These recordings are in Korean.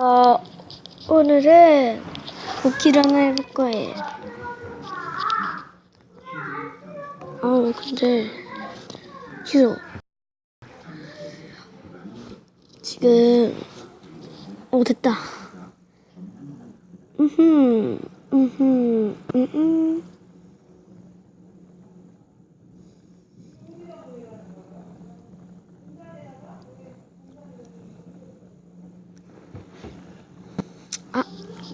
어, 오늘은 복귀를 하나 해볼 거예요. 아, 근데, 싫어. 지금, 어, 됐다. 음흠, 음흠, 음음.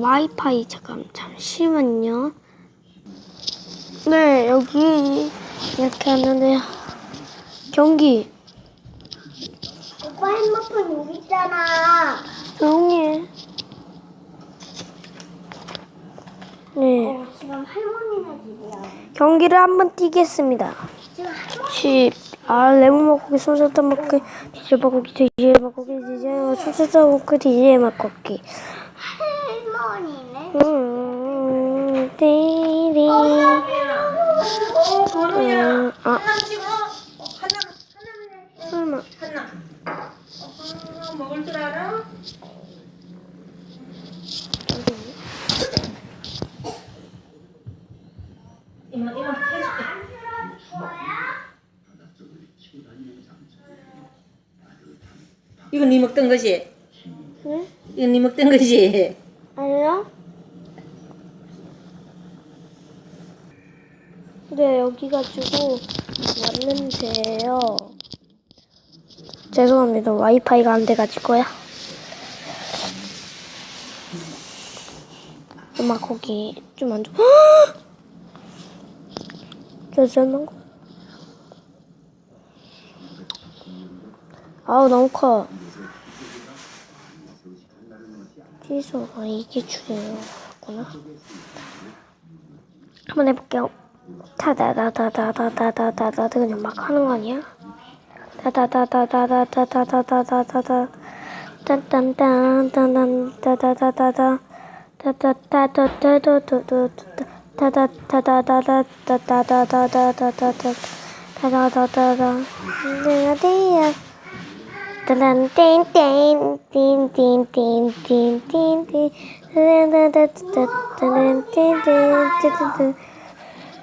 와이파이 잠깐 잠시만요. 네, 여기 이렇게 하는데요. 경기 오빠 핸드폰 여기 있잖아. 조용히 해. 네, 어, 지금 할머니네 집이야. 경기를 한번 뛰겠습니다. 지금 할머니. 10. 아, 레몬 먹고기, 소세지 먹기, 디젤 먹고기, 디젤 먹고기, 디젤 소세지 먹고기, 디젤 먹고기. 음, 데리. 어, 어, 음, 아. 어, 설마. 먹을 줄 알아? 이만 이만 니네 먹던 거지? 응? 이건 네 먹던 거지? 네, 여기 가지고 왔는데요. 죄송합니다. 와이파이가 안 돼가지고요. 엄마 거기 좀 안 좋아. 짜증난 거. 아우 너무 커. 취소가 이게 중요하구나. 한번 해볼게요. 타다다다다다다다다다 그냥 막 하는 거 아니야? 따다다다다다다다다다다다 따다다다다다 다다 누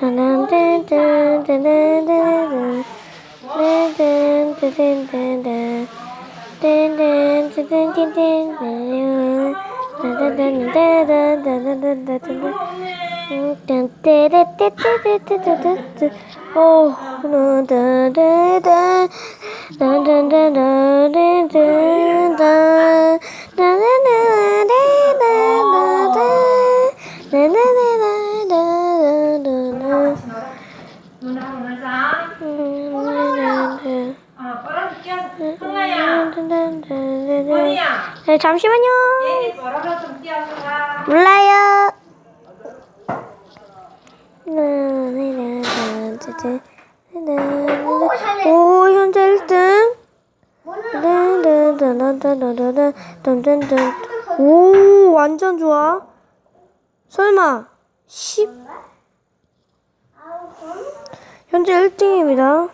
Oh, 원이야. 네, 잠시만요. 얘네 뭐라고 좀 뛰어서 가. 몰라요. 오, 현재 1등. 오, 완전 좋아. 설마 10 현재 1등입니다.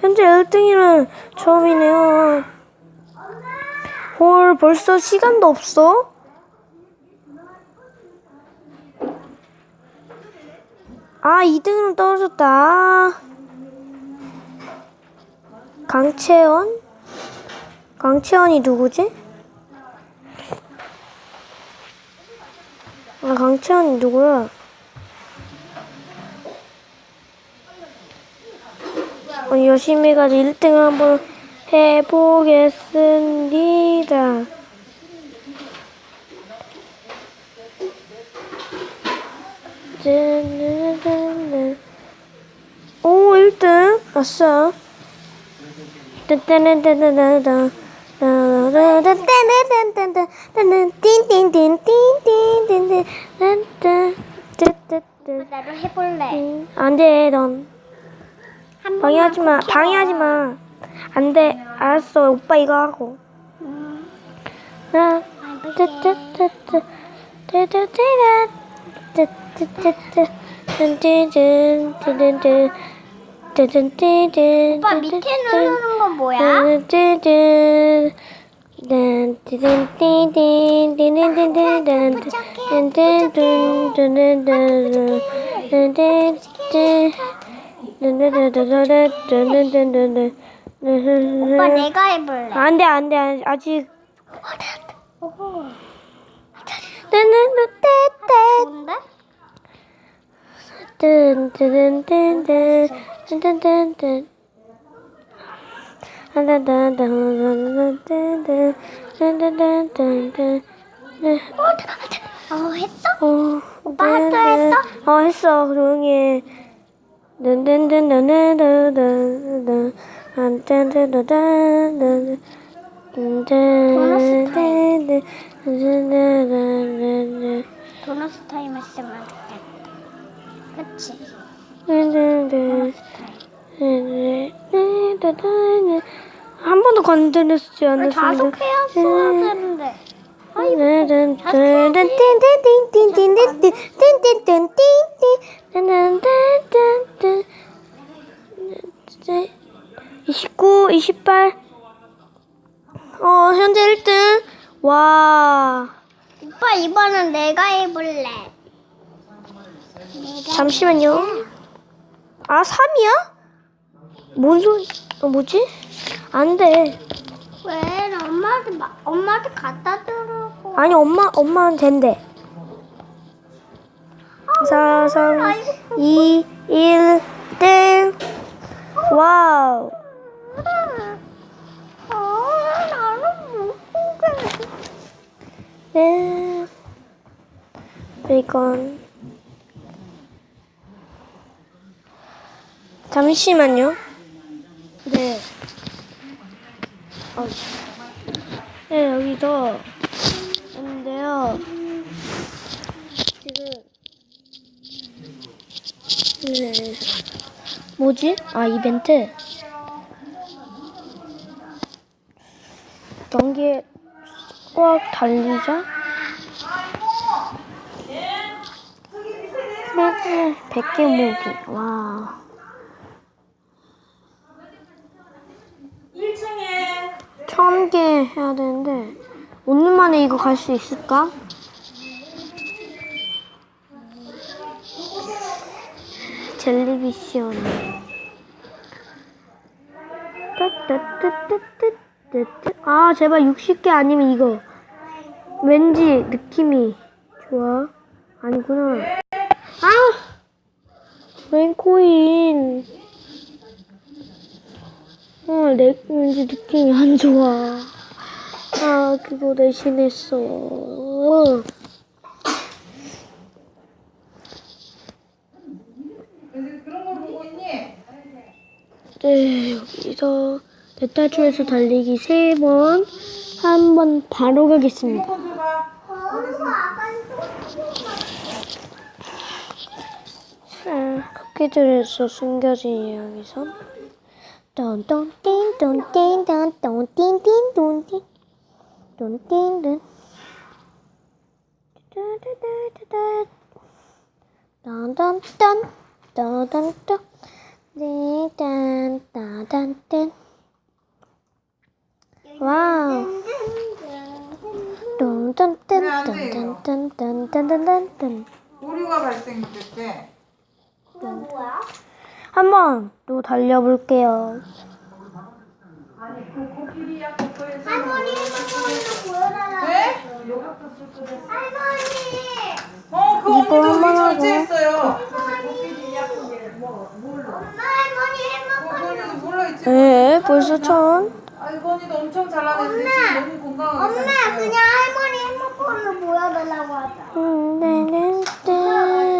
현재 1등이는 처음이네요. 헐, 벌써 시간도 없어? 아, 2등으로 떨어졌다. 아. 강채원? 강채원이 누구지? 아, 강채원이 누구야? 어, 열심히 가서 1등을 한번 해보겠습니다. 오, 1등! 아싸. 따따따따따따. 나도 해볼래. 안 돼, 넌. 한 방해하지 마. 꼭 방해하지. 마. 안 돼. 알았어. 오빠 이거 하고. 나. 뜨뜨뜨뜨. 뜨뜨뜨뜨. 뜨뜨뜨뜨. 뜬뜬뜬 오빠 밑에 누르는 건 뭐야? 뜬뜬뜬 오빠 내가 해볼래. 안돼 안돼 아직. 오호. 뭔데? 어 했어? 오빠 하트 했어? 어 했어 조용히 해. 도너스 타임. 도너스 타임 했으면 좋겠다. 그치? 도너스 타임. 한 번도 건드렸지 않았습니다. 다섯 개 했어야 되는데. 이십구, 이십팔. 어, 현재 1등. 와. 오빠 이번엔 내가 해볼래. 내가 잠시만요. 아, 3이야? 뭔 소리? 어, 뭐지? 안 돼. 왜 엄마한테 마, 엄마한테 갖다 주라고. 아니, 엄마, 엄마는 된대. 4, 3, 2, 1, 땡. 와우. 네. 베이컨. 잠시만요. 네. 어. 네, 여기서 있는데요. 지금 네. 뭐지? 아, 이벤트. 경기에 꽉 달리자. 스마트 100개 모으기. 와. 1층에 1000개 해야 되는데, 오늘 만에 이거 갈 수 있을까? 따따따따따따따. 아, 제발 60개 아니면 이거. 왠지 느낌이 좋아. 아니구나. 아! 랭코인. 아, 내, 왠지 느낌이 안 좋아. 아, 그거 대신했어. 네, 여기서 대탈출에서 달리기 세 번, 한 번 바로 가겠습니다. 아, 쿠키들에서 숨겨진 이야기서 똥똥띵 똥띵 똥똥띵띵똥띵 똥띵똥 딴딴딴 따단딴 네, 딴따단딴 와우. 똥딴딴딴딴딴딴딴딴딴 오류가 발생됐대. 그건 뭐야? 한번 또 달려볼게요. 아니 그 코끼리 약 코코에서 할머니 할머니도 보여달라고. 네? 할머니. 어, 그 이거 언니도 뭐, 뭘로? 엄마 할머니 그 할머니. 언니도 몰라 있지. 네, 벌써 천. 아, 그 언니도 엄청 잘나는데 지금 너무 건강하게 엄마 잘 그냥 할머니 핸드폰을 보여달라고 하자. 다음부터 오지 마라.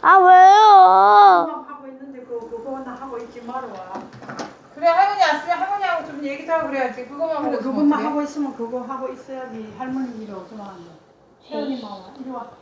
아 왜요? 엄마 하고 있는데 그 그거나 하고 있지 말아와. 그래 할머니 왔으면 할머니하고 좀 얘기도 하고 그래야지 그거만 그래 그것만? 하고 있으면 그거 하고 있어야지 할머니 일 오지만. 세연이 마와 이리 와.